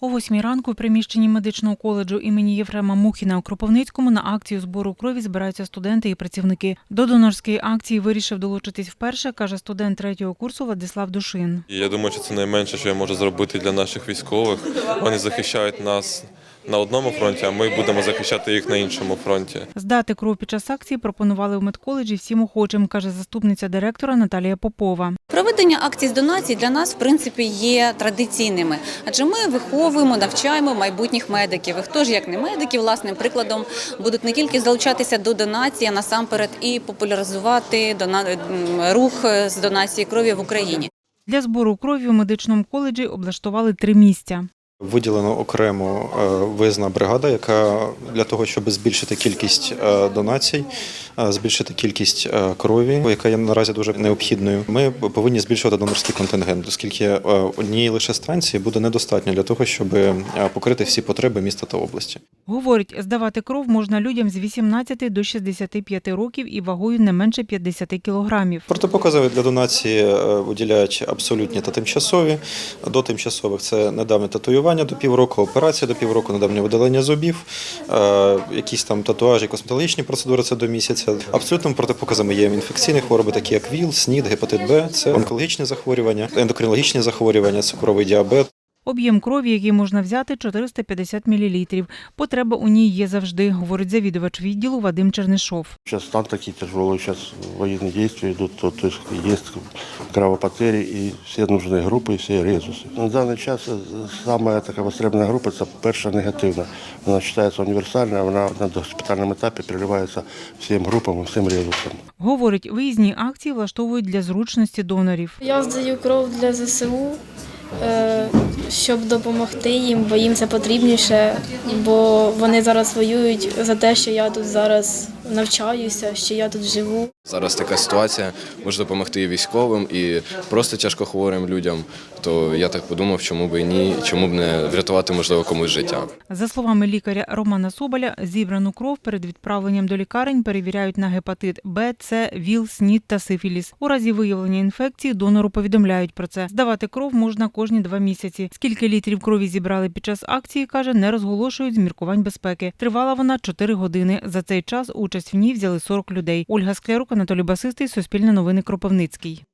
О восьмій ранку в приміщенні медичного коледжу імені Єфрема Мухіна у Кропивницькому на акцію збору крові збираються студенти і працівники. До донорської акції вирішив долучитись вперше, каже студент третього курсу Владислав Душин. Я думаю, що це найменше, що я можу зробити для наших військових. Вони захищають нас на одному фронті, а ми будемо захищати їх на іншому фронті. Здати кров під час акції пропонували в медколеджі всім охочим, каже заступниця директора Наталія Попова. Проведення акцій з донацій для нас в принципі є традиційними, адже ми виховуємо, навчаємо майбутніх медиків. І хто ж як не медики, власним прикладом будуть не тільки залучатися до донації, а насамперед і популяризувати рух з донації крові в Україні. Для збору крові у медичному коледжі облаштували три місця. Виділено окремо е, виїзна бригада, яка для того, щоб збільшити кількість е, донацій, збільшити кількість е, крові, яка є наразі дуже необхідною. Ми повинні збільшувати донорський контингент, оскільки е, однієї лише станції буде недостатньо для того, щоб е, покрити всі потреби міста та області. Говорить, здавати кров можна людям з 18 до 65 років і вагою не менше 50 кілограмів. Протипокази для донації е, виділяють абсолютні та тимчасові. До тимчасових це недавнє татуювання до півроку, операція до півроку, недавнє видалення зубів, е, якісь там татуажі, косметологічні процедури це до місяця. Абсолютними протипоказами є інфекційні хвороби, такі як ВІЛ, СНІД, гепатит Б, це онкологічні захворювання, ендокринологічні захворювання, цукровий діабет. Об'єм крові, який можна взяти, 450 мл. Потреба у ній є завжди, говорить завідувач відділу Вадим Чернишов. Сейчас стан такие тяжелые, сейчас военные действия идут, то, то есть есть кровопотери и все нужные группы, и все резусы. На даний час е, самая така востребована група це перша негативна. Вона вважається універсальною, вона на госпітальному етапі переливається всім групам, і всім резусам. Говорить, виїзні акції влаштовують для зручності донорів. Я здаю кров для ЗСУ, е, щоб допомогти їм, бо їм це потрібніше, бо вони зараз воюють за те, що я тут зараз навчаюся, що я тут живу. Зараз така ситуація, може допомогти і військовим, і просто тяжкохворим людям. То я так подумав, чому б і ні, чому б не врятувати, можливо, комусь життя. За словами лікаря Романа Соболя, зібрану кров перед відправленням до лікарень перевіряють на гепатит Б, С, ВІЛ, СНІД та сифіліс. У разі виявлення інфекції донору повідомляють про це. Здавати кров можна кожні два місяці. Скільки літрів крові зібрали під час акції, каже, не розголошують з міркувань безпеки. Тривала вона 4 години. За цей час участь в ній взяли 40 людей. Ольга Склярук, Анатолій Басистий, Суспільне новини Кропивницький.